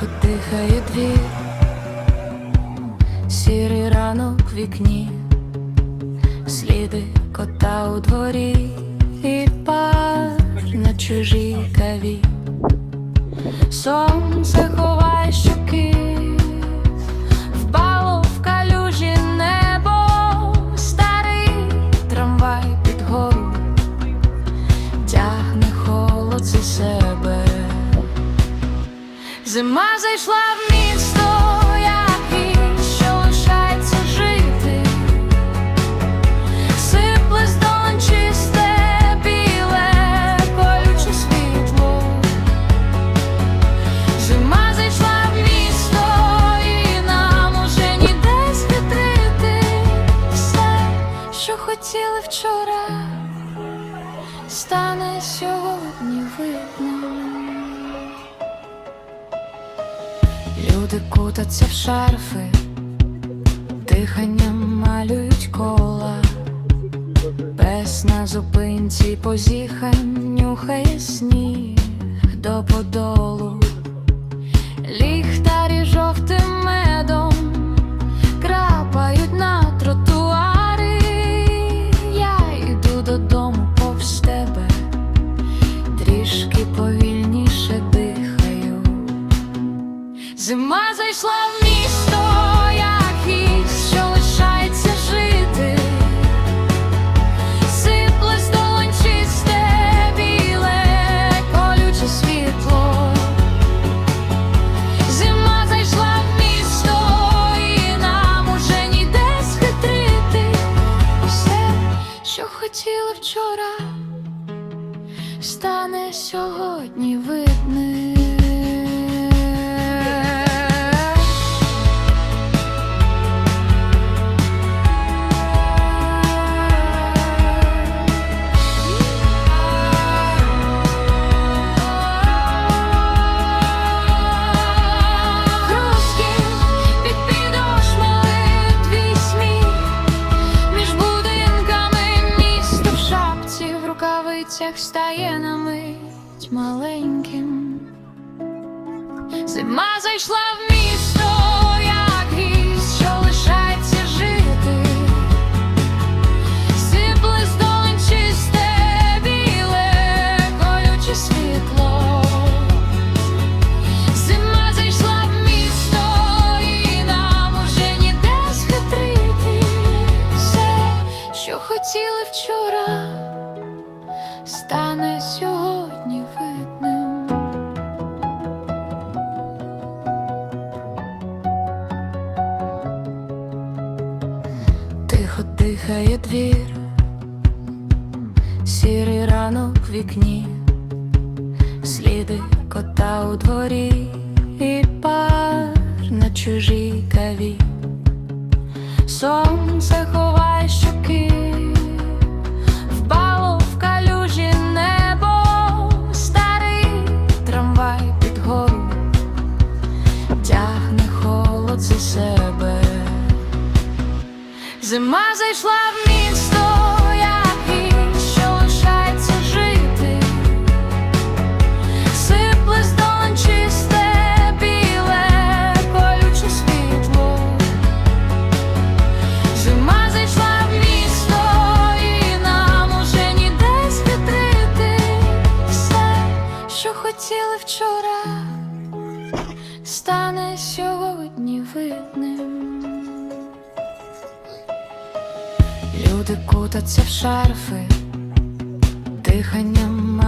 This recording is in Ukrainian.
Тихо дихає двір, сірий ранок в вікні, сліди кота у дворі Зима зайшла в місто, як і що лишається жити, сипле з чисте, біле, колюче світло. Зима зайшла в місто, і нам уже ніде схитрити все, що хотіли вчора, стане сьогодні видно. Люди кутаться в шарфи, диханням малюють кола, Пес на зупинці позіхань нюхає сніг до подолу, ліхтарі вчора, стане сьогодні видним. Рукавицях стає на мить маленьким. Зима зайшла в місто, Тихо дихає двір, сірий ранок в вікні, сліди кота у дворі. І пар на чужій каві. Сонце ховає Зима зайшла в місто, гість, що лишається жити. Сипле біле, колюче світло. Зима зайшла в місто, і нам уже ніде схитрити. Все, що хотіли вчора, стане сьогодні видним. Люди кутаться в шарфи, диханням